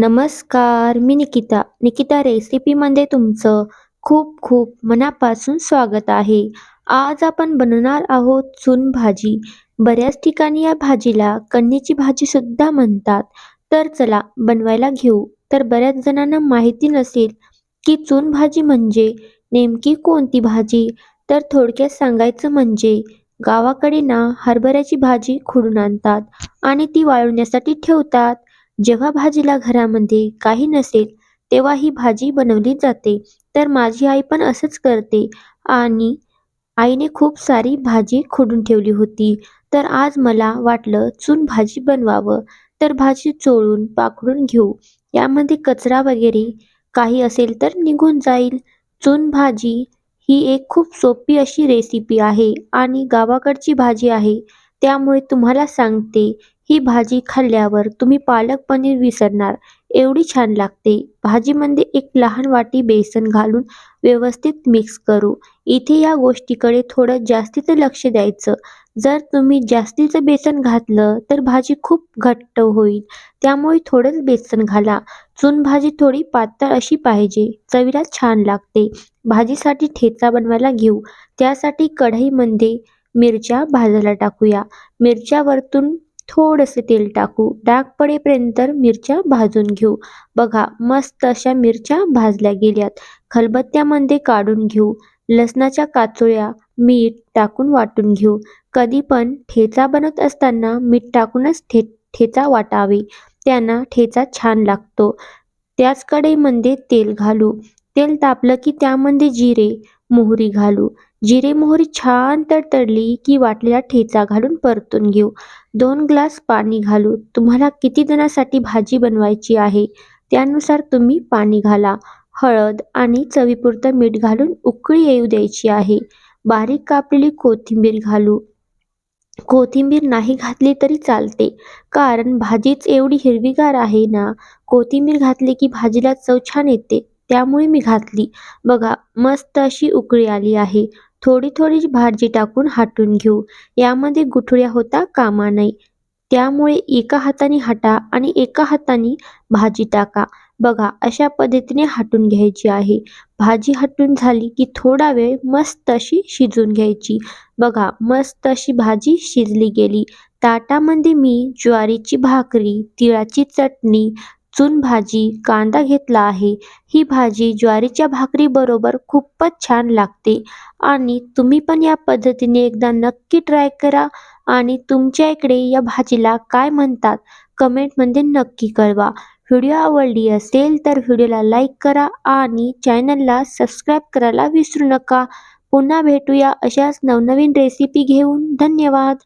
नमस्कार मी निकिता. निकिता रेसिपीमध्ये तुमचं खूप खूप मनापासून स्वागत आहे. आज आपण बनवणार आहोत चून भाजी. बऱ्याच ठिकाणी या भाजीला कन्नीची भाजी सुद्धा म्हणतात. तर चला बनवायला घेऊ. तर बऱ्याच जणांना माहिती नसेल की चून भाजी म्हणजे नेमकी कोणती भाजी? तर थोडक्यात सांगायचं म्हणजे गावाकडे ना हरभऱ्याची भाजी खुडून आणतात आणि ती वाळवण्यासाठी ठेवतात. जेव्हा भाजीला घरामध्ये काही नसेल तेव्हा ही भाजी बनवली जाते. तर माझी आई पण असंच करते. आणि आईने खूप सारी भाजी खोडून ठेवली होती. तर आज मला वाटलं चून भाजी बनवावं. तर भाजी चोळून पाकडून घेऊ. यामध्ये कचरा वगैरे काही असेल तर निघून जाईल. चून भाजी ही एक खूप सोपी अशी रेसिपी आहे आणि गावाकडची भाजी आहे. त्यामुळे तुम्हाला सांगते ही भाजी खाल्ल्यावर तुम्ही पालक पनीर विसरणार. एवढी छान लागते. भाजीमध्ये एक लहान वाटी बेसन घालून व्यवस्थित मिक्स करू. इथे या गोष्टीकडे थोडं जास्तीचं लक्ष द्यायचं. जर तुम्ही जास्तीचं बेसन घातलं तर भाजी खूप घट्ट होईल. त्यामुळे थोडंच बेसन घाला. चून भाजी थोडी पातळ अशी पाहिजे. चवीला छान लागते. भाजीसाठी ठेचा बनवायला घेऊ. त्यासाठी कढईमध्ये मिरच्या भाजायला टाकूया. मिरच्या वरतून थोडंसं तेल टाकू. डाग पडेपर्यंत मिरच्या भाजून घेऊ. बघा मस्त अशा मिरच्या भाजल्या गेल्यात. खलबत्त्यामध्ये काढून घेऊ. लसणाच्या काचोळ्या मीठ टाकून वाटून घेऊ. कधी पण ठेचा बनत असताना मीठ टाकूनच ठे ठेचा वाटावे. त्यांना ठेचा छान लागतो. त्याच कढईमध्ये तेल घालू. तेल तापलं की त्यामध्ये जिरे मोहरी घालू. जिरे मोहरी छान तडतडली की वाटलेला ठेचा घालून परतून घेऊ. दोन ग्लास पाणी घालू. तुम्हाला किती जणांसाठी भाजी बनवायची आहे? त्यानुसार तुम्ही पाणी घाला. हळद आणि चवीपुरतं मीठ घालून उकळी येऊ द्यायची आहे. बारीक कापलेली कोथिंबीर घालू. कोथिंबीर नाही घातली तरी चालते. कारण भाजीच एवढी हिरवीगार आहे ना? कोथिंबीर घातली की भाजीला चव छान येते. त्यामुळे मी घातली. बघा मस्त अशी उकळी आली आहे. थोडी थोडी भाजी टाकून हाटून घेऊ. यामध्ये गुठळ्या होता कामा नये. त्यामुळे एका हाताने हाटा आणि एका हाताने भाजी टाका. बघा अशा पद्धतीने हाटून घ्यायची आहे. भाजी हटून झाली की थोडा वेळ मस्त अशी शिजून घ्यायची. बघा मस्त अशी भाजी शिजली गेली. ताटामध्ये मी ज्वारीची भाकरी तिळाची चटणी चून भाजी कांदा घेतला आहे. ही भाजी ज्वारीच्या भाकरीबरोबर खूपच छान लागते. आणि तुम्ही पण या पद्धतीने एकदा नक्की ट्राय करा. आणि तुमच्या इकडे या भाजीला काय म्हणतात कमेंटमध्ये नक्की कळवा. व्हिडिओ आवडली असेल तर व्हिडिओला लाईक करा आणि चॅनलला सबस्क्राईब करायला विसरू नका. पुन्हा भेटूया अशाच नवनवीन रेसिपी घेऊन. धन्यवाद.